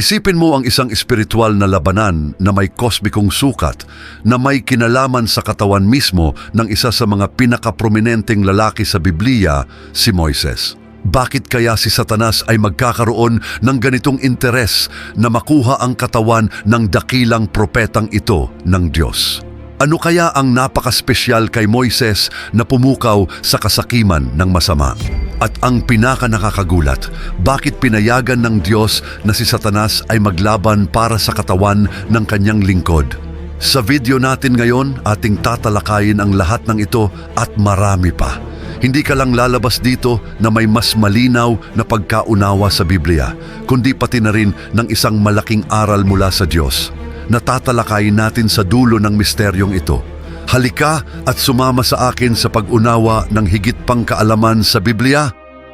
Isipin mo ang isang espiritual na labanan na may kosmikong sukat na may kinalaman sa katawan mismo ng isa sa mga pinakaprominenteng lalaki sa Biblia, si Moises. Bakit kaya si Satanas ay magkakaroon ng ganitong interes na makuha ang katawan ng dakilang propetang ito ng Diyos? Ano kaya ang napakaspesyal kay Moises na pumukaw sa kasakiman ng masama? At ang pinaka nakakagulat, bakit pinayagan ng Diyos na si Satanas ay maglaban para sa katawan ng kanyang lingkod? Sa video natin ngayon, ating tatalakayin ang lahat ng ito at marami pa. Hindi ka lang lalabas dito na may mas malinaw na pagkaunawa sa Biblia, kundi pati na rin ng isang malaking aral mula sa Diyos na tatalakayin natin sa dulo ng misteryong ito. Halika at sumama sa akin sa pag-unawa ng higit pang kaalaman sa Biblia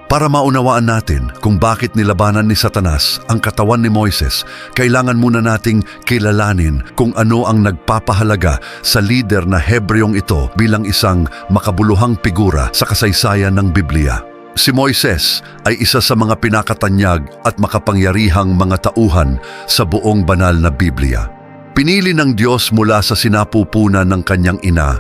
para maunawaan natin kung bakit nilabanan ni Satanas ang katawan ni Moises, kailangan muna nating kilalanin kung ano ang nagpapahalaga sa lider na Hebreong ito bilang isang makabuluhang figura sa kasaysayan ng Biblia. Si Moises ay isa sa mga pinakatanyag at makapangyarihang mga tauhan sa buong banal na Biblia. Pinili ng Diyos mula sa sinapupunan ng kanyang ina.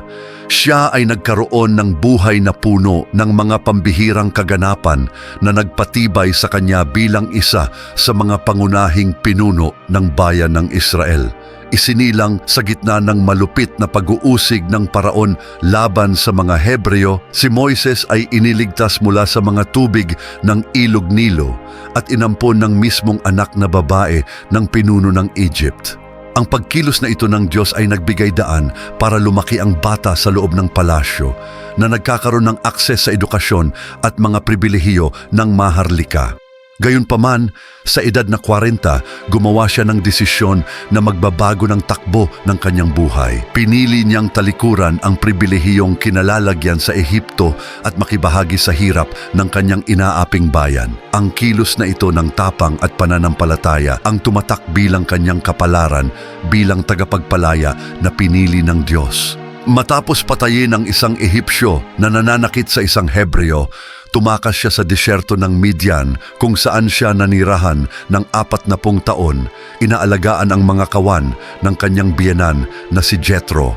Siya ay nagkaroon ng buhay na puno ng mga pambihirang kaganapan na nagpatibay sa kanya bilang isa sa mga pangunahing pinuno ng bayan ng Israel. Isinilang sa gitna ng malupit na pag-uusig ng paraon laban sa mga Hebreo, si Moises ay iniligtas mula sa mga tubig ng ilog Nilo at inampon ng mismong anak na babae ng pinuno ng Egypt. Ang pagkilos na ito ng Diyos ay nagbigay daan para lumaki ang bata sa loob ng palasyo na nagkakaroon ng akses sa edukasyon at mga pribilehiyo ng maharlika. Gayunpaman, sa edad na 40, gumawa siya ng desisyon na magbabago ng takbo ng kanyang buhay. Pinili niyang talikuran ang pribilehiyong kinalalagyan sa Ehipto at makibahagi sa hirap ng kanyang inaaping bayan. Ang kilos na ito ng tapang at pananampalataya ang tumatak bilang kanyang kapalaran bilang tagapagpalaya na pinili ng Diyos. Matapos patayin ang isang Ehipsyo na nananakit sa isang Hebreo, tumakas siya sa disyerto ng Midian kung saan siya nanirahan ng apat na pung taon, inaalagaan ang mga kawan ng kanyang biyenan na si Jethro.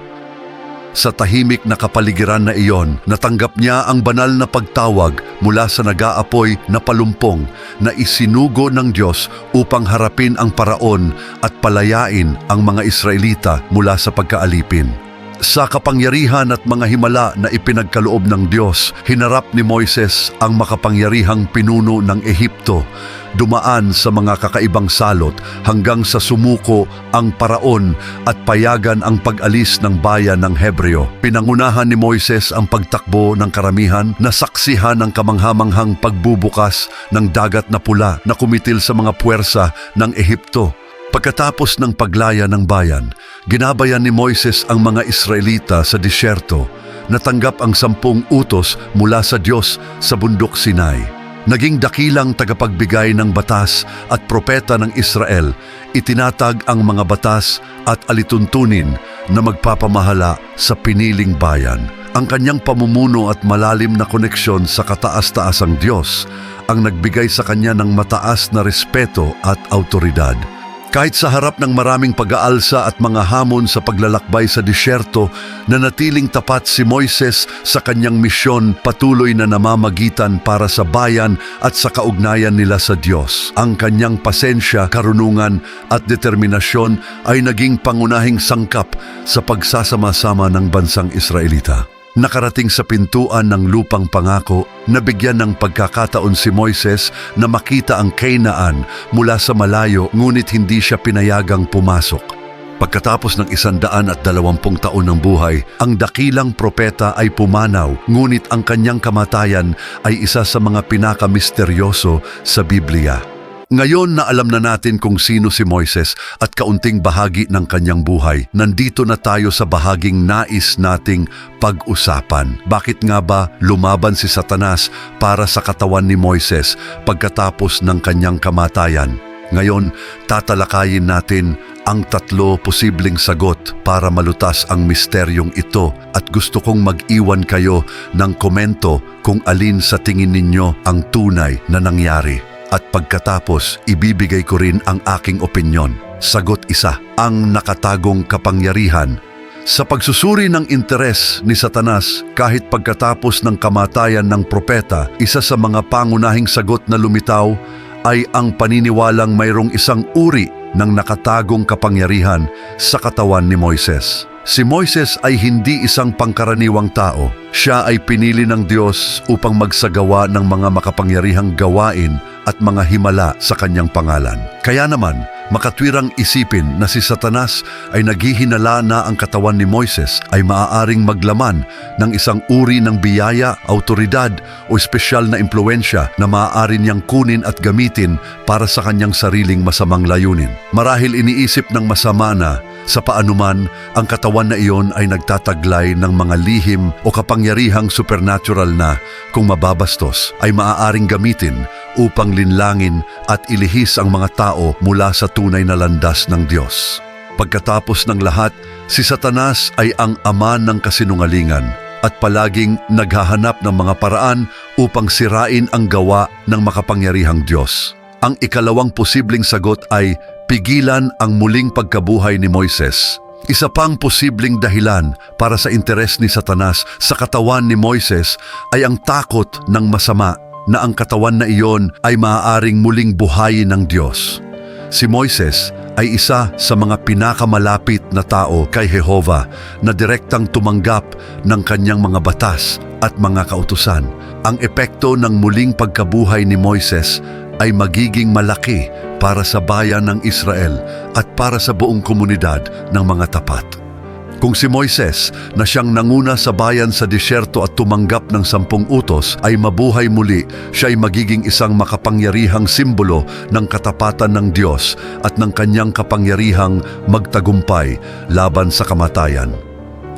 Sa tahimik na kapaligiran na iyon, natanggap niya ang banal na pagtawag mula sa nag-aapoy na palumpong na isinugo ng Diyos upang harapin ang paraon at palayain ang mga Israelita mula sa pagkaalipin. Sa kapangyarihan at mga himala na ipinagkaloob ng Diyos, hinarap ni Moises ang makapangyarihang pinuno ng Ehipto, dumaan sa mga kakaibang salot hanggang sa sumuko ang paraon at payagan ang pag-alis ng bayan ng Hebreo. Pinangunahan ni Moises ang pagtakbo ng karamihan na saksihan ng kamanghamanghang pagbubukas ng dagat na pula na kumitil sa mga puwersa ng Ehipto. Pagkatapos ng paglaya ng bayan, ginabayan ni Moises ang mga Israelita sa disyerto, natanggap ang sampung utos mula sa Diyos sa bundok Sinai. Naging dakilang tagapagbigay ng batas at propeta ng Israel, itinatag ang mga batas at alituntunin na magpapamahala sa piniling bayan. Ang kanyang pamumuno at malalim na koneksyon sa kataas-taasang Diyos ang nagbigay sa kanya ng mataas na respeto at autoridad. Kahit sa harap ng maraming pag-aalsa at mga hamon sa paglalakbay sa disyerto, nanatiling tapat si Moises sa kanyang misyon patuloy na namamagitan para sa bayan at sa kaugnayan nila sa Diyos. Ang kanyang pasensya, karunungan at determinasyon ay naging pangunahing sangkap sa pagsasama-sama ng bansang Israelita. Nakarating sa pintuan ng lupang pangako, nabigyan ng pagkakataon si Moises na makita ang Kainaan mula sa malayo ngunit hindi siya pinayagang pumasok. Pagkatapos ng isandaan at dalawampung taon ng buhay, ang dakilang propeta ay pumanaw, ngunit ang kanyang kamatayan ay isa sa mga pinakamisteryoso sa Biblia. Ngayon na alam na natin kung sino si Moises at kaunting bahagi ng kanyang buhay, nandito na tayo sa bahaging nais nating pag-usapan. Bakit nga ba lumaban si Satanas para sa katawan ni Moises pagkatapos ng kanyang kamatayan? Ngayon, tatalakayin natin ang tatlo posibleng sagot para malutas ang misteryong ito at gusto kong mag-iwan kayo ng komento kung alin sa tingin ninyo ang tunay na nangyari. At pagkatapos, ibibigay ko rin ang aking opinyon. Sagot isa, ang nakatagong kapangyarihan sa pagsusuri ng interes ni Satanas kahit pagkatapos ng kamatayan ng propeta, isa sa mga pangunahing sagot na lumitaw ay ang paniniwalang mayroong isang uri ng nakatagong kapangyarihan sa katawan ni Moises. Si Moises ay hindi isang pangkaraniwang tao. Siya ay pinili ng Diyos upang magsagawa ng mga makapangyarihang gawain at mga himala sa kanyang pangalan. Kaya naman, makatwirang isipin na si Satanas ay naghihinala na ang katawan ni Moises ay maaaring maglaman ng isang uri ng biyaya, autoridad o espesyal na impluensya na maaari niyang kunin at gamitin para sa kanyang sariling masamang layunin. Marahil iniisip ng masama na sa paanuman, ang katawan na iyon ay nagtataglay ng mga lihim o kapangyarihang supernatural na, kung mababastos, ay maaaring gamitin upang linlangin at ilihis ang mga tao mula sa tunay na landas ng Diyos. Pagkatapos ng lahat, si Satanas ay ang ama ng kasinungalingan at palaging naghahanap ng mga paraan upang sirain ang gawa ng makapangyarihang Diyos. Ang ikalawang posibleng sagot ay pigilan ang muling pagkabuhay ni Moises. Isa pang posibleng dahilan para sa interes ni Satanas sa katawan ni Moises ay ang takot ng masama na ang katawan na iyon ay maaaring muling buhayin ng Diyos. Si Moises ay isa sa mga pinakamalapit na tao kay Jehova na direktang tumanggap ng kanyang mga batas at mga kautusan. Ang epekto ng muling pagkabuhay ni Moises ay magiging malaki para sa bayan ng Israel at para sa buong komunidad ng mga tapat. Kung si Moises na siyang nanguna sa bayan sa disyerto at tumanggap ng sampung utos ay mabuhay muli, siya ay magiging isang makapangyarihang simbolo ng katapatan ng Diyos at ng kanyang kapangyarihang magtagumpay laban sa kamatayan.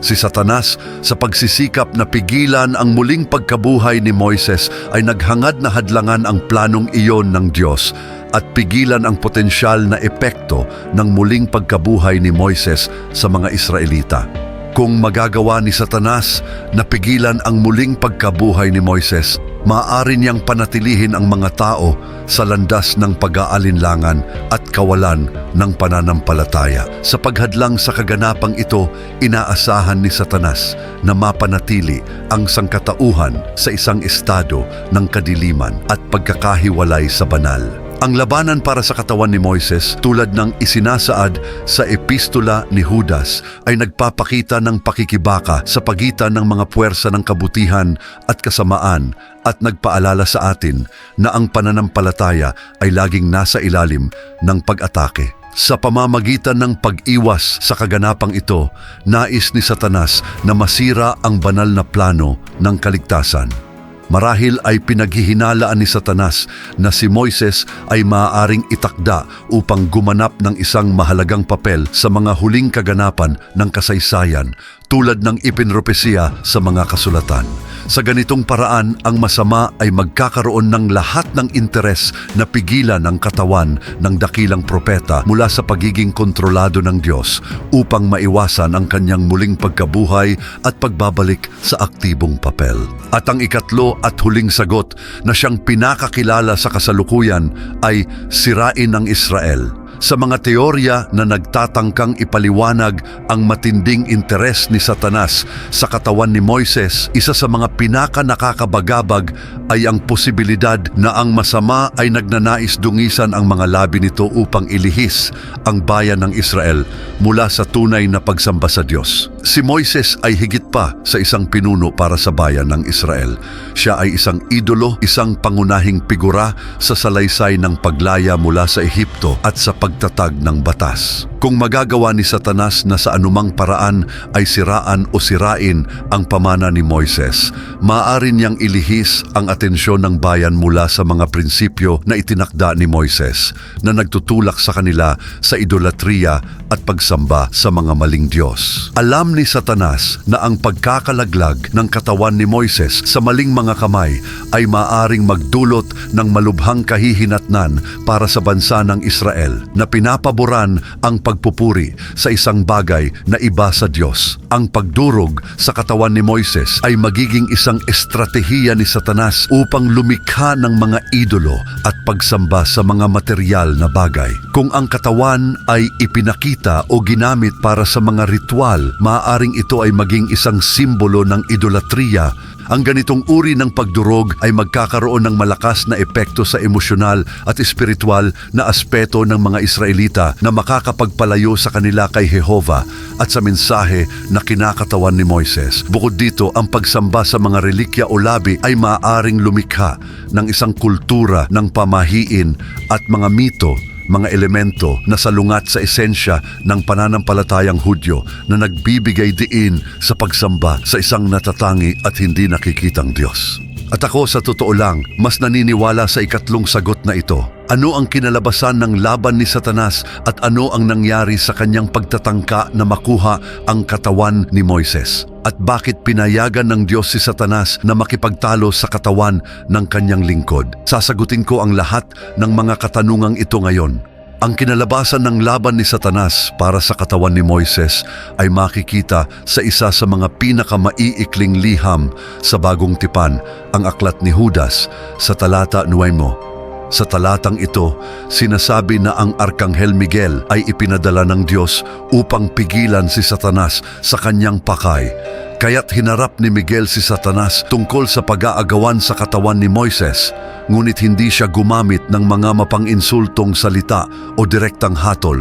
Si Satanas sa pagsisikap na pigilan ang muling pagkabuhay ni Moises ay naghangad na hadlangan ang planong iyon ng Diyos at pigilan ang potensyal na epekto ng muling pagkabuhay ni Moises sa mga Israelita. Kung magagawa ni Satanas na pigilan ang muling pagkabuhay ni Moises, maaari niyang panatilihin ang mga tao sa landas ng pag-aalinlangan at kawalan ng pananampalataya. Sa paghadlang sa kaganapang ito, inaasahan ni Satanas na mapanatili ang sangkatauhan sa isang estado ng kadiliman at pagkakahiwalay sa banal. Ang labanan para sa katawan ni Moises tulad ng isinasaad sa epistola ni Judas ay nagpapakita ng pakikibaka sa pagitan ng mga puwersa ng kabutihan at kasamaan at nagpaalala sa atin na ang pananampalataya ay laging nasa ilalim ng pag-atake. Sa pamamagitan ng pag-iwas sa kaganapang ito, nais ni Satanas na masira ang banal na plano ng kaligtasan. Marahil ay pinaghihinalaan ni Satanas na si Moises ay maaaring itakda upang gumanap ng isang mahalagang papel sa mga huling kaganapan ng kasaysayan tulad ng ipinropesiya sa mga kasulatan. Sa ganitong paraan, ang masama ay magkakaroon ng lahat ng interes na pigilan ang katawan ng dakilang propeta mula sa pagiging kontrolado ng Diyos upang maiwasan ang kanyang muling pagkabuhay at pagbabalik sa aktibong papel. At ang ikatlo at huling sagot na siyang pinakakilala sa kasalukuyan ay sirain ng Israel sa mga teorya na nagtatangkang ipaliwanag ang matinding interes ni Satanas sa katawan ni Moises, isa sa mga pinaka nakakabagabag ay ang posibilidad na ang masama ay nagnanais dungisan ang mga labi nito upang ilihis ang bayan ng Israel mula sa tunay na pagsamba sa Diyos. Si Moises ay higit pa sa isang pinuno para sa bayan ng Israel. Siya ay isang idolo, isang pangunahing figura sa salaysay ng paglaya mula sa Ehipto at sa pagtatag ng batas. Kung magagawa ni Satanas na sa anumang paraan ay siraan o sirain ang pamana ni Moises, maaari niyang ilihis ang atensyon ng bayan mula sa mga prinsipyo na itinakda ni Moises na nagtutulak sa kanila sa idolatriya at pagsamba sa mga maling Diyos. Alam ni Satanas na ang pagkakalaglag ng katawan ni Moises sa maling mga kamay ay maaring magdulot ng malubhang kahihinatnan para sa bansa ng Israel na pinapaboran ang pagpupuri sa isang bagay na iba sa Diyos. Ang pagdurog sa katawan ni Moises ay magiging isang estratehiya ni Satanas upang lumikha ng mga idolo at pagsamba sa mga material na bagay. Kung ang katawan ay ipinakita o ginamit para sa mga ritual, maaaring ito ay maging isang simbolo ng idolatriya ang ganitong uri ng pagdurog ay magkakaroon ng malakas na epekto sa emosyonal at espiritual na aspeto ng mga Israelita na makakapagpalayo sa kanila kay Jehova at sa mensahe na kinakatawan ni Moises. Bukod dito, ang pagsamba sa mga relikya o labi ay maaaring lumikha ng isang kultura ng pamahiin at mga mito mga elemento na salungat sa esensya ng pananampalatayang Hudyo na nagbibigay diin sa pagsamba sa isang natatangi at hindi nakikitang Diyos. At ako sa totoo lang, mas naniniwala sa ikatlong sagot na ito. Ano ang kinalabasan ng laban ni Satanas at ano ang nangyari sa kanyang pagtatangka na makuha ang katawan ni Moises? At bakit pinayagan ng Diyos si Satanas na makipagtalo sa katawan ng kanyang lingkod? Sasagutin ko ang lahat ng mga katanungang ito ngayon. Ang kinalabasan ng laban ni Satanas para sa katawan ni Moises ay makikita sa isa sa mga pinakamaiikling liham sa bagong tipan, ang aklat ni Judas sa talata 9. Sa talatang ito, sinasabi na ang Arkanghel Miguel ay ipinadala ng Diyos upang pigilan si Satanas sa kanyang pakay. Kaya't hinarap ni Miguel si Satanas tungkol sa pag-aagawan sa katawan ni Moises, ngunit hindi siya gumamit ng mga mapang-insultong salita o direktang hatol.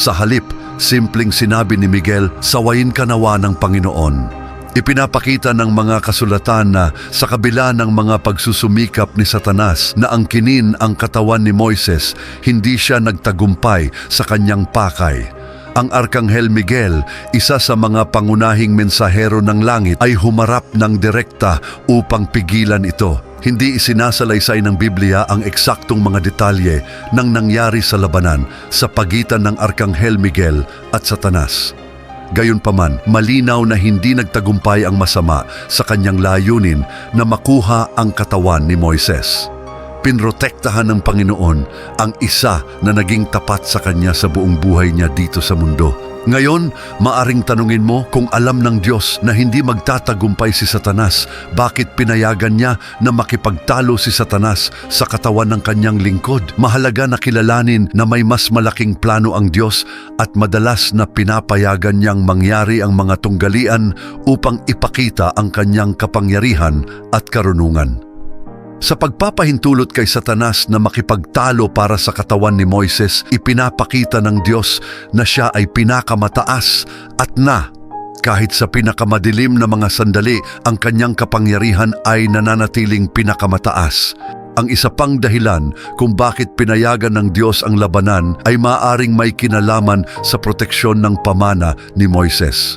Sa halip, simpleng sinabi ni Miguel, sawayin ka nawa ng Panginoon. Ipinapakita ng mga kasulatan na sa kabila ng mga pagsusumikap ni Satanas na angkinin ang katawan ni Moises, hindi siya nagtagumpay sa kanyang pakay. Ang Arkanghel Miguel, isa sa mga pangunahing mensahero ng langit, ay humarap ng direkta upang pigilan ito. Hindi isinasalaysay ng Biblia ang eksaktong mga detalye ng nangyari sa labanan sa pagitan ng Arkanghel Miguel at Satanas. Gayunpaman, malinaw na hindi nagtagumpay ang masama sa kanyang layunin na makuha ang katawan ni Moises. Pinrotektahan ng Panginoon ang isa na naging tapat sa kanya sa buong buhay niya dito sa mundo. Ngayon, maaring tanungin mo kung alam ng Diyos na hindi magtatagumpay si Satanas, bakit pinayagan niya na makipagtalo si Satanas sa katawan ng kanyang lingkod? Mahalaga na kilalanin na may mas malaking plano ang Diyos at madalas na pinapayagan niyang mangyari ang mga tunggalian upang ipakita ang kanyang kapangyarihan at karunungan. Sa pagpapahintulot kay Satanas na makipagtalo para sa katawan ni Moises, ipinapakita ng Diyos na siya ay pinakamataas at na kahit sa pinakamadilim na mga sandali, ang kanyang kapangyarihan ay nananatiling pinakamataas. Ang isa pang dahilan kung bakit pinayagan ng Diyos ang labanan ay maaring may kinalaman sa proteksyon ng pamana ni Moises.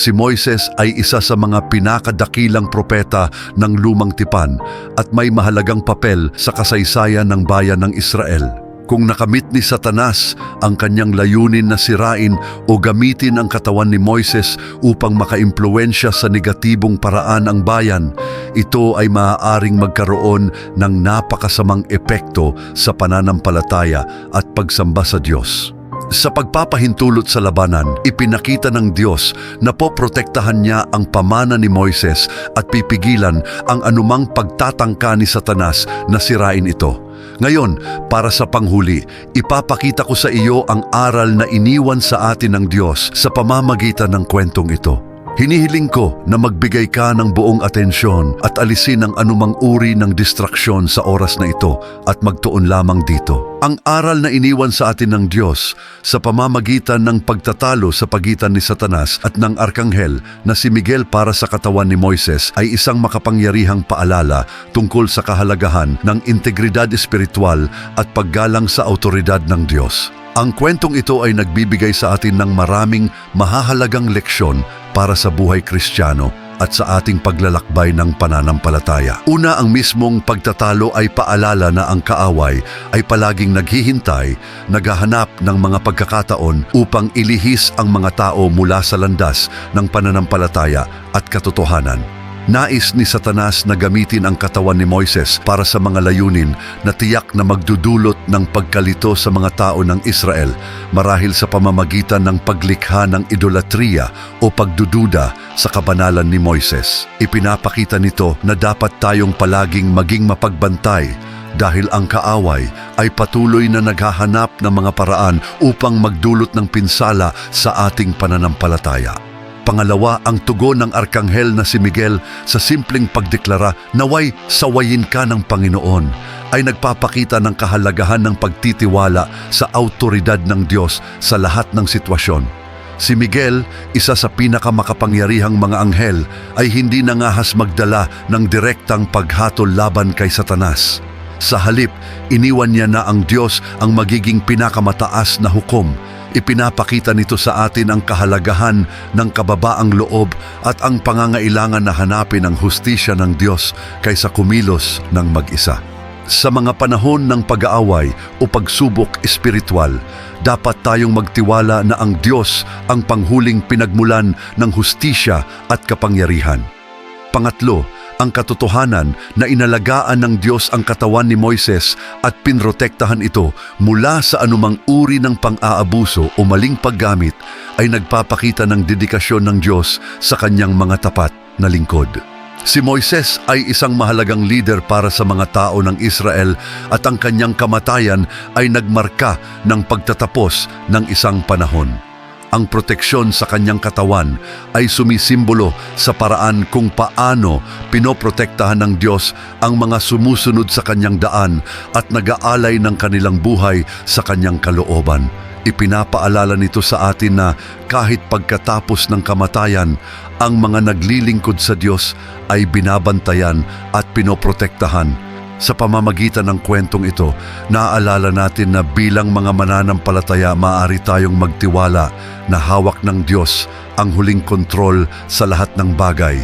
Si Moises ay isa sa mga pinakadakilang propeta ng lumang tipan at may mahalagang papel sa kasaysayan ng bayan ng Israel. Kung nakamit ni Satanas ang kanyang layunin na sirain o gamitin ang katawan ni Moises upang makaimpluensya sa negatibong paraan ang bayan, ito ay maaaring magkaroon ng napakasamang epekto sa pananampalataya at pagsamba sa Diyos. Sa pagpapahintulot sa labanan, ipinakita ng Diyos na poprotektahan niya ang pamana ni Moises at pipigilan ang anumang pagtatangka ni Satanas na sirain ito. Ngayon, para sa panghuli, ipapakita ko sa iyo ang aral na iniwan sa atin ng Diyos sa pamamagitan ng kwentong ito. Hinihiling ko na magbigay ka ng buong atensyon at alisin ang anumang uri ng distraksyon sa oras na ito at magtuon lamang dito. Ang aral na iniwan sa atin ng Diyos sa pamamagitan ng pagtatalo sa pagitan ni Satanas at ng Arkanghel na si Miguel para sa katawan ni Moises ay isang makapangyarihang paalala tungkol sa kahalagahan ng integridad espiritual at paggalang sa autoridad ng Diyos. Ang kwentong ito ay nagbibigay sa atin ng maraming mahahalagang leksyon para sa buhay kristyano at sa ating paglalakbay ng pananampalataya. Una ang mismong pagtatalo ay paalala na ang kaaway ay palaging naghihintay, naghahanap ng mga pagkakataon upang ilihis ang mga tao mula sa landas ng pananampalataya at katotohanan. Nais ni Satanas na gamitin ang katawan ni Moises para sa mga layunin na tiyak na magdudulot ng pagkalito sa mga tao ng Israel marahil sa pamamagitan ng paglikha ng idolatriya o pagdududa sa kabanalan ni Moises. Ipinapakita nito na dapat tayong palaging maging mapagbantay dahil ang kaaway ay patuloy na naghahanap ng mga paraan upang magdulot ng pinsala sa ating pananampalataya. Pangalawa, ang tugon ng arkanghel na si Miguel sa simpleng pagdeklara naway sawayin ka ng Panginoon ay nagpapakita ng kahalagahan ng pagtitiwala sa autoridad ng Diyos sa lahat ng sitwasyon. Si Miguel, isa sa pinakamakapangyarihang mga anghel, ay hindi nangahas magdala ng direktang paghatol laban kay Satanas. Sa halip, iniwan niya na ang Diyos ang magiging pinakamataas na hukom. Ipinapakita nito sa atin ang kahalagahan ng kababaang loob at ang pangangailangan na hanapin ang hustisya ng Diyos kaysa kumilos ng mag-isa. Sa mga panahon ng pag-aaway o pagsubok espiritual, dapat tayong magtiwala na ang Diyos ang panghuling pinagmulan ng hustisya at kapangyarihan. Pangatlo, ang katotohanan na inalagaan ng Diyos ang katawan ni Moises at pinrotektahan ito mula sa anumang uri ng pang-aabuso o maling paggamit ay nagpapakita ng dedikasyon ng Diyos sa kanyang mga tapat na lingkod. Si Moises ay isang mahalagang leader para sa mga tao ng Israel at ang kanyang kamatayan ay nagmarka ng pagtatapos ng isang panahon. Ang proteksyon sa kanyang katawan ay sumisimbolo sa paraan kung paano pinoprotektahan ng Diyos ang mga sumusunod sa kanyang daan at nag-aalay ng kanilang buhay sa kanyang kalooban. Ipinapaalala nito sa atin na kahit pagkatapos ng kamatayan, ang mga naglilingkod sa Diyos ay binabantayan at pinoprotektahan sa pamamagitan ng kwentong ito, naaalala natin na bilang mga mananampalataya maaari tayong magtiwala na hawak ng Diyos ang huling kontrol sa lahat ng bagay.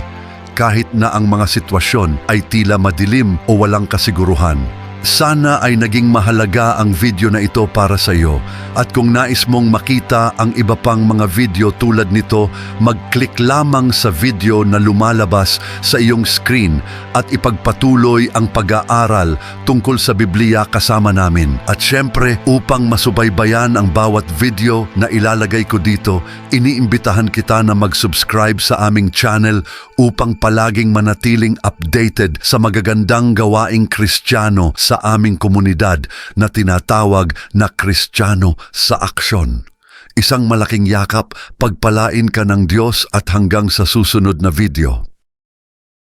Kahit na ang mga sitwasyon ay tila madilim o walang kasiguruhan. Sana ay naging mahalaga ang video na ito para sa iyo at kung nais mong makita ang iba pang mga video tulad nito, mag-click lamang sa video na lumalabas sa iyong screen at ipagpatuloy ang pag-aaral tungkol sa Biblia kasama namin. At syempre, upang masubaybayan ang bawat video na ilalagay ko dito, iniimbitahan kita na mag-subscribe sa aming channel upang palaging manatiling updated sa magagandang gawaing Kristiyano sa aming komunidad na tinatawag na Kristiyano sa Aksyon. Isang malaking yakap, pagpalain ka ng Diyos at hanggang sa susunod na video.